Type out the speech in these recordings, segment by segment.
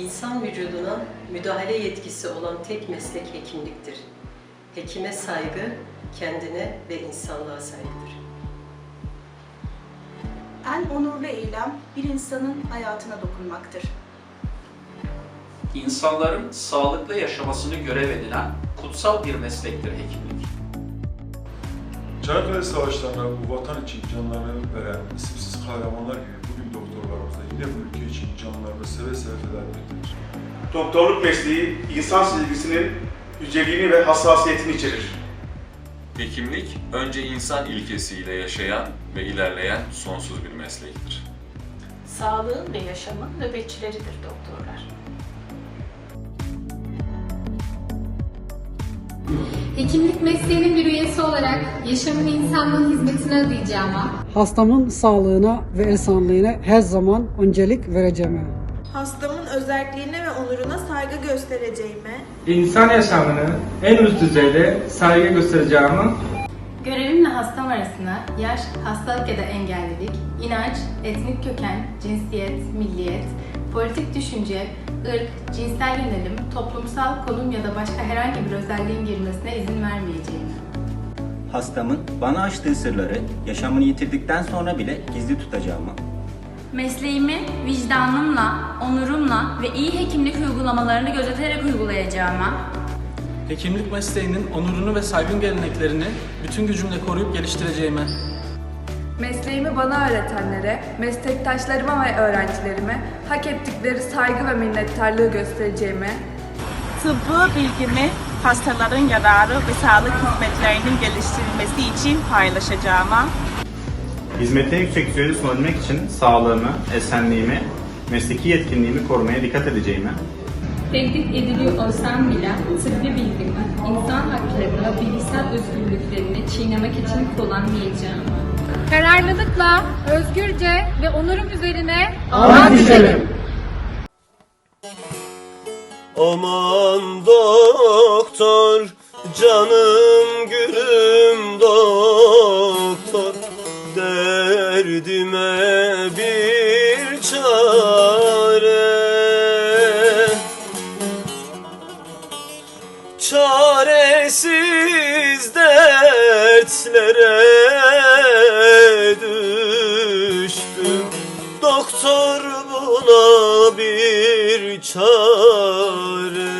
İnsan vücuduna müdahale yetkisi olan tek meslek hekimliktir. Hekime saygı, kendine ve insanlığa saygıdır. En onurlu eylem bir insanın hayatına dokunmaktır. İnsanların sağlıklı yaşamasını görev edinen kutsal bir meslektir hekimlik. Çanakkale Savaşları'nda bu vatan için canlarını veren isimsiz kahramanlar gibi bugün doktorlarımız yine bu ülke için canlarını seve seve feda etmektedir. Doktorluk mesleği insan sevgisinin yüceliğini ve hassasiyetini içerir. Hekimlik, önce insan ilkesiyle yaşayan ve ilerleyen sonsuz bir meslektir. Sağlığın ve yaşamın nöbetçileridir doktorlar. Hekimlik mesleğinin bir üyesi olarak yaşamını insanlığın hizmetine adayacağıma, Hastamın sağlığına ve esenliğine her zaman öncelik vereceğime. Hastamın özelliğine ve onuruna saygı göstereceğime, İnsan yaşamını en üst düzeyde saygı göstereceğimi, görevimle hastam arasında yaş, hastalık ya da engellilik, inanç, etnik köken, cinsiyet, milliyet, politik düşünce, ırk, cinsel yönelim, toplumsal konum ya da başka herhangi bir özelliğin girmesine izin vermeyeceğime. Hastamın bana açtığı sırları yaşamını yitirdikten sonra bile gizli tutacağımı, Mesleğimi vicdanımla, onurumla ve iyi hekimlik uygulamalarını gözeterek uygulayacağıma, hekimlik mesleğinin onurunu ve saygın geleneklerini bütün gücümle koruyup geliştireceğime, mesleğimi bana öğretenlere, meslektaşlarıma ve öğrencilerime hak ettikleri saygı ve minnettarlığı göstereceğime, Tıbbı bilgimi hastaların yararı ve sağlık hizmetlerinin geliştirilmesi için paylaşacağıma, Hizmete yüksek düzeyde sunabilmek için sağlığımı, esenliğimi, mesleki yetkinliğimi korumaya dikkat edeceğime, tehdit ediliyor olsam bile tıbbi bilgimi, insan haklarını ve bilgisayar özgürlüklerini çiğnemek için kullanmayacağım. Kararlılıkla, özgürce ve onurum üzerine Ant içelim. Aman doktor, canım gülüm doktor, derdime bir Çaresiz dertlere düştüm Doktor buna bir çare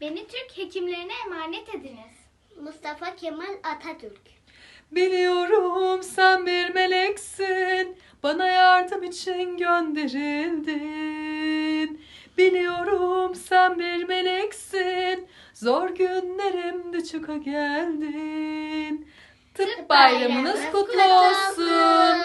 Beni Türk hekimlerine emanet ediniz. Mustafa Kemal Atatürk. Biliyorum sen bir meleksin, bana yardım için gönderildin. Biliyorum sen bir meleksin, zor günlerimde çıka geldin. Tıp bayramınız kutlu olsun.